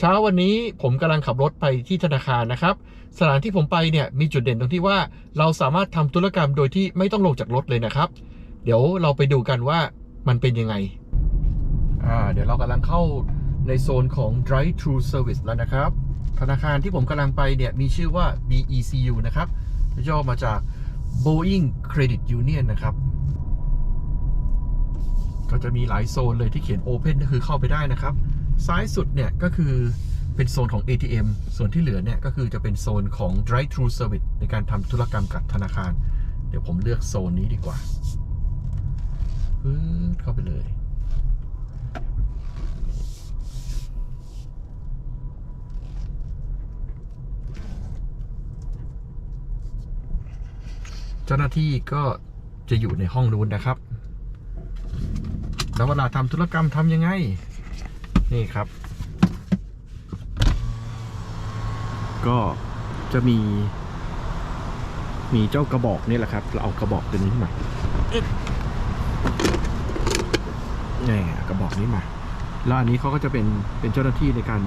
เช้าวันนี้ผมกำลังขับรถไปที่ธนาคารนะครับ สถานที่ผมไปเนี่ยมีจุดเด่นตรงที่ว่าเราสามารถทำธุรกรรมโดยที่ไม่ต้องลงจากรถเลยนะครับ เดี๋ยวเราไปดูกันว่ามันเป็นยังไงอ่าเดี๋ยวเรากำลังเข้าในโซนของ drive thru service แล้วนะครับ ธนาคารที่ผมกำลังไปเนี่ยมีชื่อว่า BECU นะครับย่อมาจาก Boeing Credit Union นะครับ ก็จะมีหลายโซนเลยที่เขียน Open ก็คือเข้าไปได้นะครับ ซ้ายสุดเนี่ยก็คือเป็นโซนของ ATM ส่วนที่เหลือเนี่ยก็คือจะเป็นโซนของ Drive Thru Service ในการทำธุรกรรมกับธนาคาร เดี๋ยวผมเลือกโซนนี้ดีกว่าปึ๊บเข้าไปเลยเจ้าหน้าที่ก็จะอยู่ในห้องนู้นนะครับ แล้วเวลาทำธุรกรรมทำยังไง นี่ครับ ก็จะมี มีเจ้ากระบอกนี่แหละครับ เราเอากระบอกตัวนี้มานี่กระบอกนี้มา แล้วอันนี้เขาก็จะเป็นเป็นเจ้าหน้าที่ในการ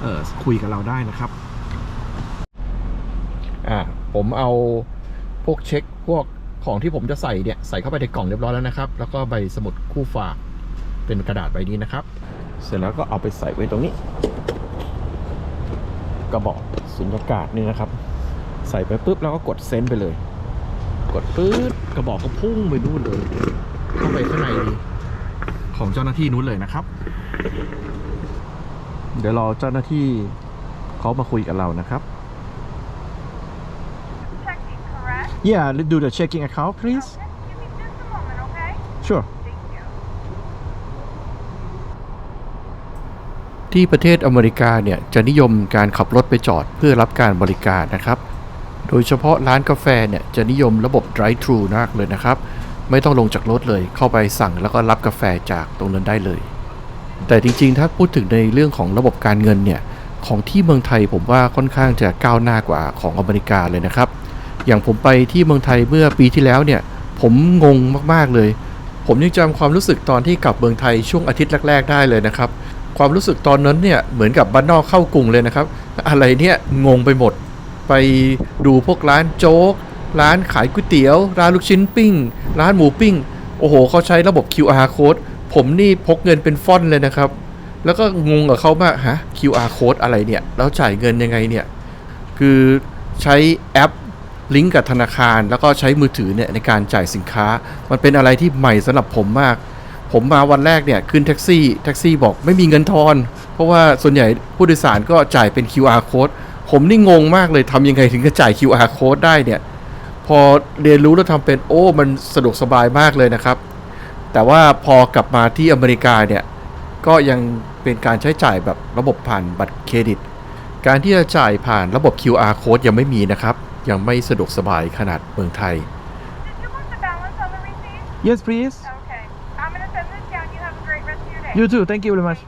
เอ่อคุยกับเราได้นะครับ อ่าผมเอาพวกเช็คพวกของที่ผมจะใส่เนี่ยใส่เข้าไปในกล่องเรียบร้อยแล้วนะครับ แล้วก็ใบสมุดคู่ฝากเป็นกระดาษใบนี้นะครับ เสร็จแล้วก็เอาไปใส่ไว้ตรงนี้ กระบอกสุญญากาศนี่นะครับ ใส่ไปปุ๊บแล้วก็กดเซ็นไปเลย กดปื๊ดกระบอกก็พุ่งไปนู่นเลย เข้าไปข้างในของเจ้าหน้าที่นู้นเลยนะครับ เดี๋ยวรอเจ้าหน้าที่เขามาคุยกับเรานะครับ Checking, correct? Yeah do the checking account please Okay, give me just a moment, okay? sure Thank you. ที่ประเทศอเมริกาเนี่ยจะนิยมการขับรถไปจอดเพื่อรับการบริการนะครับ โดยเฉพาะร้านกาแฟเนี่ยจะนิยมระบบ drive thru มากเลยนะครับ ไม่ต้องลงจากรถเลยเข้าไปสั่งแล้วก็รับกาแฟจากตรงนั้นได้เลย แต่จริงๆ ถ้าพูดถึงในเรื่องของระบบการเงินเนี่ยของที่เมืองไทยผมว่าค่อนข้างจะก้าวหน้ากว่าของอเมริกาเลยนะครับ อย่างผมไปที่เมืองไทยเมื่อปีที่แล้วเนี่ยผมงงมากๆเลย ผมยังจำความรู้สึกตอนที่กลับเมืองไทยช่วงอาทิตย์แรก ๆ ได้เลยนะครับ ความรู้สึกตอนนั้นเนี่ยเหมือนกับบ้านนอกเข้ากรุงเลยนะครับ อะไรเนี่ยงงไปหมด ไปดูพวกร้านโจ๊ก ร้านขายก๋วยเตี๋ยว ร้านลูกชิ้นปิ้ง ร้านหมูปิ้ง โอ้โหเขาใช้ระบบ QR code ผมนี่พกเงินเป็นฟ่อนเลยนะครับ แล้วก็งงกับเขามากฮะ QR code อะไรเนี่ย แล้วจ่ายเงินยังไงเนี่ย คือใช้แอปลิงก์กับธนาคาร แล้วก็ใช้มือถือเนี่ยในการจ่ายสินค้า มันเป็นอะไรที่ใหม่สำหรับผมมาก ผมมาวันแรกเนี่ยขึ้นแท็กซี่แท็กซี่บอกไม่มีเงินทอน เพราะว่าส่วนใหญ่ผู้โดยสารก็จ่ายเป็น QR code ผมนี่งงมากเลยทำยังไงถึงจะจ่าย QR code ได้เนี่ย พอเรียนรู้แล้วทำเป็นโอ้ มันสะดวกสบายมากเลยนะครับ แต่ว่าพอกลับมาที่อเมริกาเนี่ย ก็ยังเป็นการใช้จ่ายแบบระบบผ่านบัตรเครดิต การที่จะจ่ายผ่านระบบ QR code ยังไม่มีนะครับ ยังไม่สะดวกสบายขนาดเมืองไทย Did you You too thank you very much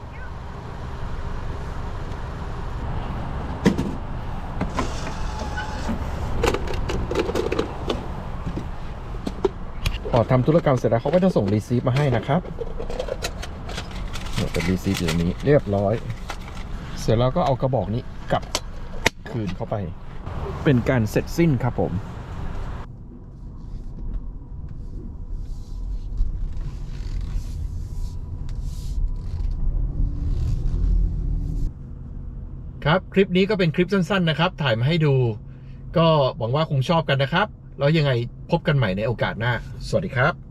พอทำธุรกรรมเสร็จแล้วเขาก็จะส่งรีซีฟมาให้นะครับเนี่ยเป็นรีซีฟอยู่ตรงนี้เรียบร้อย เสร็จแล้วก็เอากระบอกนี้กลับคืนเข้าไป เป็นการเสร็จสิ้นครับผม ครับ คลิปนี้ก็เป็นคลิปสั้นๆนะครับ ถ่ายมาให้ดู ก็หวังว่าคงชอบกันนะครับ แล้วยังไงพบกันใหม่ในโอกาสหน้า สวัสดีครับ